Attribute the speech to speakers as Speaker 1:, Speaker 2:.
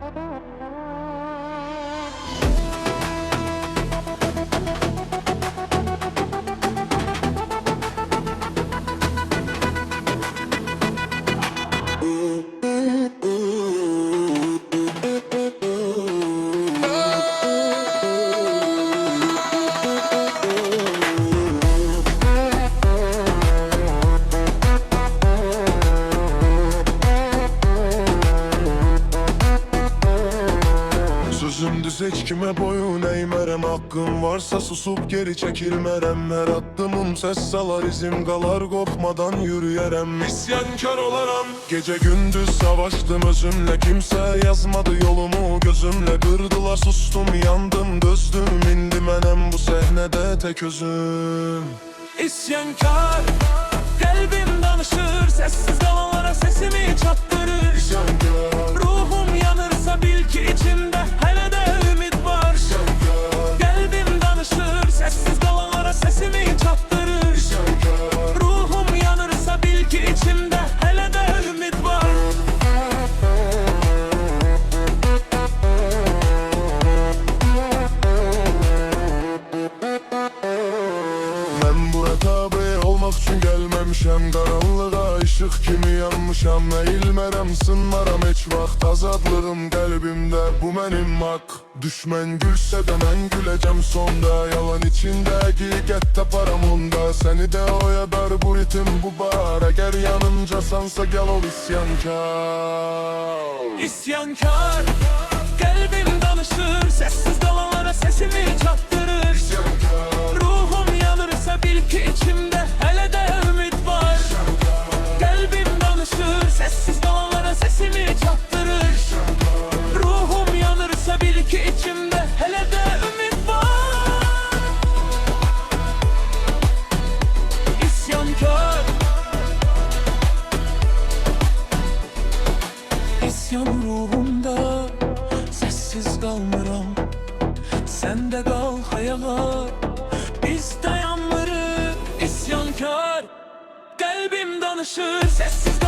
Speaker 1: Thank you. Heç kimə boyun eğmərəm Haqqım varsa susup geri çəkilmərəm Hər addımım səs salar izim qalar Qorxmadan yürüyərəm İsyankar olaram. Gecə gündüz savaşdım özümlə Kimsə yazmadı yolumu. Gözümlə Qırdılar sustum yandım dözdüm İndi mənəm bu səhnədə tək özüm.
Speaker 2: İsyankar Kalbim
Speaker 1: üçün gəlməmişəm Qaranlığa işıq kimi yanmışam Əyilmərəm, sınmaram heç vaxt Azadlığım qəlbimdə, bu mənim haqq Düşmən gülsə də mən güləcəm sonda. Yalan içində həqiqət taparam onda. Səni də oyadar bu ritim, bu bar Əgər yanımcasansa gəl ol isyankar.
Speaker 2: İsyankar ruhumda Sessiz kalmıram. Sen de kal hayalar Biz dayanmırıq İsyankar. Kalbim danışır Sessiz